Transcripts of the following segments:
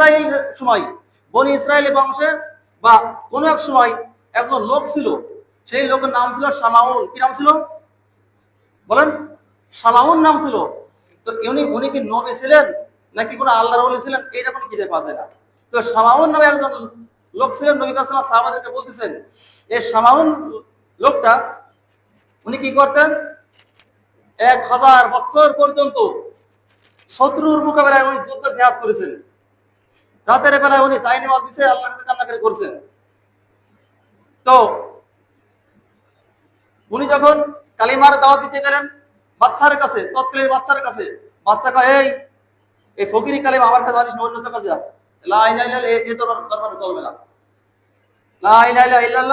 Israel সময়, বনি ইসরায়েলের বংশে বা কোন এক সময় একজন লোক ছিল, সেই লোকের নাম ছিল সামাউন। কি নাম ছিল? বলেন, সামাউন নাম ছিল। তো উনি উনি কি নবী ছিলেন নাকি কোনো আল্লাহর ওলি ছিলেন? এইরকম কি পাওয়া যায় না। তো সামাউন নামে একজন লোক ছিলেন, নবী কাসাল্লাহ সাহাবাদেরকে বলতেছেন, এই সামাউন লোকটা, উনি কি করতেন? এক হাজার বছর পর্যন্ত শত্রুর মোকাবেলায় উনি যুদ্ধ জেহাদ করেছেন। রাতের বেলায় উনি তাই নামাজ দিছে আল্লাহর কাছে কান্নাকারি করছেন তো উনি যখন কালিমার দাওয়াত দিতে গেলেন বাচ্চার কাছে, তৎকালীন বাচ্চার কাছে, বাচ্চা কয়, এই এই ফকিরি কালিমা আমার কাছে জানিস না, অন্য কাছে যা। এ- দরবারে চলবে না।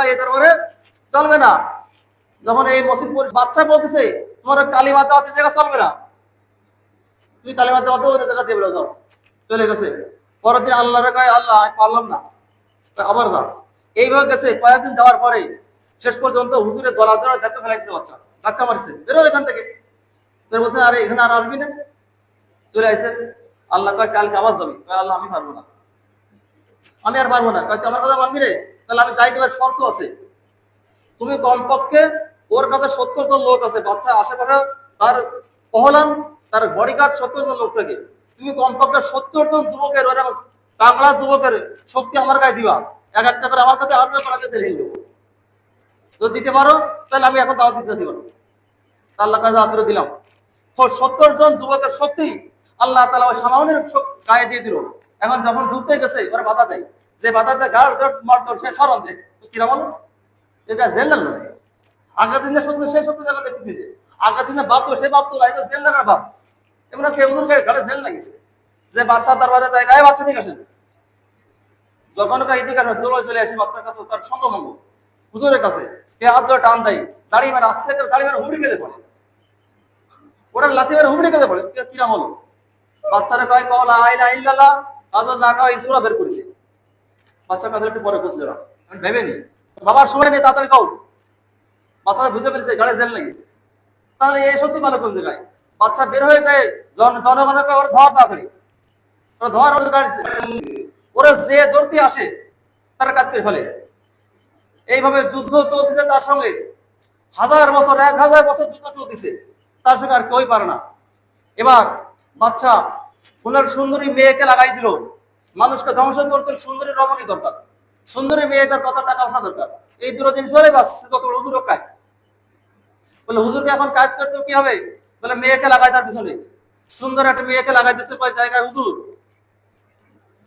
এ দরবারে চলবে না। যখন এই মসজিদপুর বাচ্চা বলতেছে, তোমার কালিমা দাওয়াতের জায়গা চলবে না। তুমি কালিমা দাওয়াতে ওই জায়গা দিয়ে যাও। চলে গেছে। পরের দিন আল্লাহ রে কয়, আল্লাহ, আমি পারলাম না। আবার যাও। এইভাবে গেছে। কয়েকদিন যাওয়ার পরে শেষ পর্যন্ত হুজুরের গলা ধরে ধাক্কা ফেলাই দিতে বাচ্চা ধাক্কা মারছে। বেরো এখান থেকে। তো বলছে, আরে, এখানে আর আসবি না? চলে আসছে আল্লাহ কয়, কালকে আবার যাবি। আল্লাহ, আমি পারব না। আমি আর পারব না। কয় আমার কথা মানবি রে? তাহলে আমি যাইতে পারি শর্ত আছে। তুমি কমপক্ষে ওর কাছে সত্তর জন লোক আছে। বাচ্চা আশেপাশে তার পহলান, তার বডিগার্ড সত্তর জন লোক থাকে। তুমি কমপক্ষে সত্তর জন যুবকের বাংলা যুবকের শক্তি আমার গায়ে দিবা। এক একটা করে আমার কাছে আরও ফেলে দেবো যদি দিতে পারো, তাহলে আমি এখন দাওয়াত দিতে দিব। আল্লাহ কাছে আদর দিলাম। তো সত্তর জন যুবকের শক্তি আল্লাহ তালা ওই সামাউনের গায়ে দিয়ে দিল। এখন যখন ঢুকতে গেছে, ওরা বাধা দেয়। যে বাধা দেয় গাড় গাড় মারতো সে সরণ দেয়। কিরা বলো এটা জেল লাগল আগের দিনে সত্য সেই সত্য জায়গা দেখতেছি যে আগের দিনে বাপ সে বাপ তো জেল লাগার বাপ। যে বাচ্চা গায়ে বাচ্চা যখন চলে বাচ্চার কাছে তার কাছে কে হাত টান দেয় হুমড়ি পড়ে। হলো? বাচ্চারা কল আজ না কাও বের করেছে। বাচ্চার কথা একটু পরে ভেবে নি সময় নেই, তাড়াতাড়ি বাচ্চারা বুঝে ফেলেছে গাড়ি জেল লেগেছে। তাহলে এই সত্যি ভালো কোন জায়গায়? বাচ্চা বের হয়ে যায়, জন জনগণের কয় ওর ধর তাড়াতাড়ি ওরা ধর ওর যে দৌড়তে আসে, তারা কাটতে ফেলে। এইভাবে যুদ্ধ চলতেছে তার সঙ্গে। হাজার বছর, এক হাজার বছর যুদ্ধ চলতেছে, তার সঙ্গে আর কেউই পারে না। এবার বাচ্চা কোনের সুন্দরী মেয়েকে লাগাই দিল। মানুষকে ধ্বংস করতে সুন্দরী রমণী দরকার। সুন্দরী মেয়ে তার কত টাকা পয়সা দরকার। এই দুটো জিনিস হলে বাস যত হুজুরও কাজ বলে, হুজুরকে এখন কাজ করতে কি হবে? বলে মেয়েকে লাগাই তার পিছনে। সুন্দর একটা মেয়েকে লাগাই দিচ্ছে জায়গায়, হুজুর?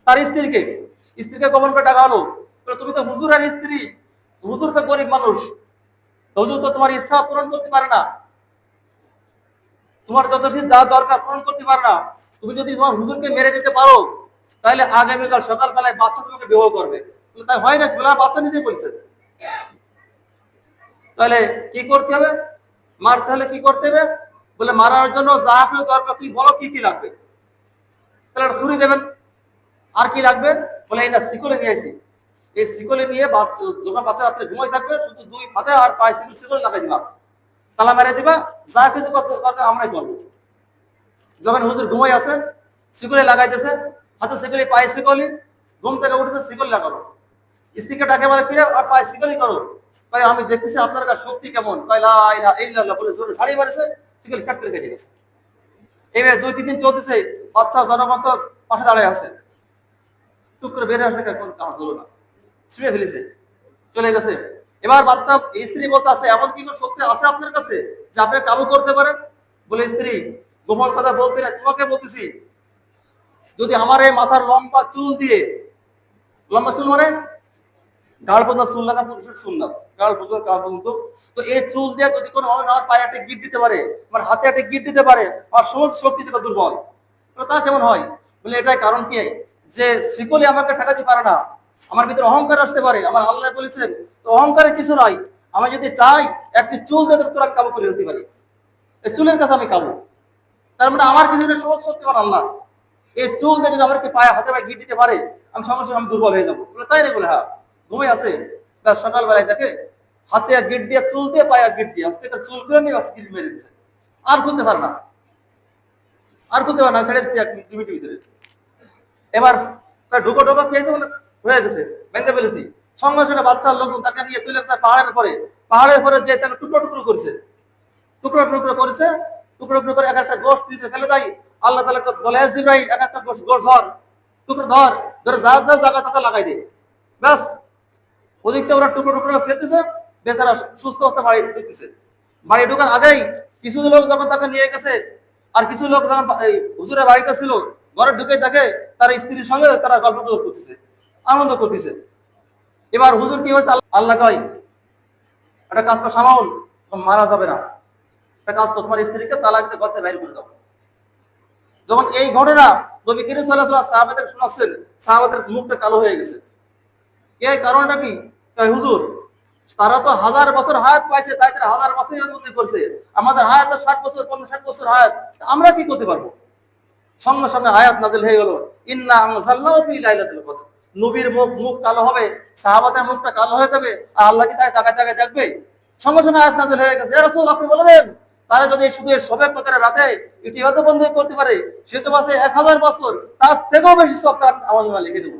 তার স্ত্রীকে। স্ত্রীকে গোপন করে টাকা হলো। তুমি তো হুজুর আর স্ত্রী। হুজুর তো গরিব মানুষ। হুজুর তো তোমার ইচ্ছা পূরণ করতে পারে না। তোমার যত কিছু যা দরকার পূরণ করতে পারে না। তুমি যদি তোমার হুজুরকে মেরে দিতে পারো, তাহলে আগামীকাল সকালবেলায় বাচ্চা তোমাকে বিবাহ করবে। তাই হয় না? বলে বাচ্চা নিজে বলছে। তাহলে কি করতে হবে? মারতে হলে কি করতে হবে? বলে, মারার জন্য যা দরকার তুই বলো কি কি লাগবে? তাহলে ছুরি দেবেন। আর কি লাগবে? বলে না, শিকলে নিয়ে আসি এই শিকলে নিয়ে যখন বাচ্চা রাত্রে ঘুমাই থাকবে, শুধু দুই হাতে আর পায়ে শিকল, শিকলে লাগাই দিবা। তালা মেরে দিবা, যা কিছু করতে করতে আমরাই করব। যখন হুজুর ঘুমাই আছে, শিকলে লাগাইতেছে, হাতে শিকলি, পায়ে শিকলি, ঘুম থেকে উঠেছে, শিকল লাগানো। স্ত্রীকে ডাকে বলে কিরে আর পায়ে শিকলি করো। ভাই আমি দেখতেছি আপনার শক্তি কেমন? কয়, লা ইলাহা ইল্লাল্লাহ বলে জোরে ছাড়িয়ে মারেছে শিকলি কাট কেটে গেছে এইভাবে দুই তিন দিন চলতেছে, বাচ্চা, জনগণ তো পাশে দাঁড়ায় আছে। টুক বের আসে, কোন কাজ হলো না। ছিঁড়ে ফেলেছে, চলে গেছে। এবার বাচ্চা স্ত্রী বলতে আছে, এমন কি শক্তি আছে আপনার কাছে যে আপনি কাবু করতে পারেন? বলে, স্ত্রী, গোপন কথা বলতে না, তোমাকে বলতেছি, যদি আমার এই মাথার লম্বা চুল দিয়ে, লম্বা চুল মানে? গাল পর্যন্ত চুল লাগা পুরুষের সুন্নাত গাল পর্যন্ত গাল পর্যন্ত। তো এই চুল দিয়ে যদি কোনো মানুষ আমার পায়ে একটা গিট দিতে পারে আমার হাতে একটা গিট দিতে পারে আর সমস্ত শক্তি থেকে দুর্বল। তো কেমন হয়? বলে এটাই কারণ কি? যে শিকলি আমাকে ঠেকাতে পারে না, আমার ভিতরে অহংকার আসতে পারে। আমার আল্লাহ বলেছেন, তো অহংকারের কিছু নাই। আমি যদি চাই, একটি চুল দিয়ে তোরা কাবু করে দিতে পারি। এই চুলের কাছে আমি কাবু। তার মানে আমার কিছু সমস্ত শক্তি আমার আল্লাহ। এই চুল দিয়ে যদি আমাকে পায়ে হাতে পায়ে গিট দিতে পারে, আমি সঙ্গে সঙ্গে আমি দুর্বল হয়ে যাব। তাই রে বলে হ্যাঁ। ঘুমে আছে। ব্যাস সকালবেলায় দেখে হাতে গিট দিয়ে চুল দিয়ে পায়ে গিট দিয়ে আজকে চুল করে নিয়ে গিট মেরে দিচ্ছে আর খুলতে পারে না। আর খুলতে পারে না, ছেড়ে এক ভিতরে এবার ঢুকো ঢুকো খেয়েছে বলে হয়ে গেছে ভেঙে ফেলেছি। সঙ্গে সঙ্গে বাচ্চার লোকজন তাকে নিয়ে চলে গেছে পাহাড়ের পরে পাহাড়ের পরে যে তাকে টুকরো টুকরো করেছে। টুকরো টুকরো করেছে, টুকরো টুকরো করে এক একটা গোশ নিচে ফেলে দেয়। আল্লাহ তালা বলে, "এ জিব্রাইল, এক একটা গোশ গোশ ধর। টুকরো ধর, ধরে যা যা জায়গা তাতে লাগাই দে। ব্যাস ওদিকটা ওরা টুকরো টুকরো ফেলতেছে, বেচারা সুস্থ অবস্থা বাড়ি ঢুকতেছে। বাড়ি ঢুকার আগেই কিছু লোক যখন তাকে নিয়ে গেছে, আর কিছু লোক যখন হুজুরের বাড়িতে ছিল, ঘরে ঢুকে থাকে তার স্ত্রীর সঙ্গে তারা গল্প করতেছে, আনন্দ করতেছে। এবার হুজুর কি হয়েছে? আল্লাহ- কয়, একটা কাজটা সামাউল মারা যাবে না। একটা কাজ তোমার স্ত্রীকে তালাক দিয়ে ঘর থেকে বাইরে করে দাও। যখন এই ঘটনা নবী করিম সাল্লাহ সাহাবাদের শোনাচ্ছেন, সাহাবাদের মুখটা কালো হয়ে গেছে। এই কারণটা কি? হুজুর, তারা তো হাজার বছর হায়াত পাইছে, তাই তারা হাজার বছর ইবাদত করছে। আমাদের হায়াত তো ষাট বছর, পঞ্চাশ ষাট বছর হায়াত আমরা কি করতে পারব? সঙ্গে সঙ্গে হায়াত নাজিল হয়ে গেল। ইন্না কদর। নবীর মুখ মুখ কালো হবে, সাহাবাদের মুখটা কালো হয়ে যাবে, আর আল্লাহ কি তাই তাকায় তাকায় দেখবে? সঙ্গে সঙ্গে আয়াত নাজিল হয়ে গেছে। রাসূল, আপনি বলে দেন, তারা যদি শুধু সবে কতরে রাতে এটি ইবাদত বন্ধ করতে পারে, সে তো বাসে এক হাজার বছর, তার থেকেও বেশি সব তার আমার লিখে দেবো।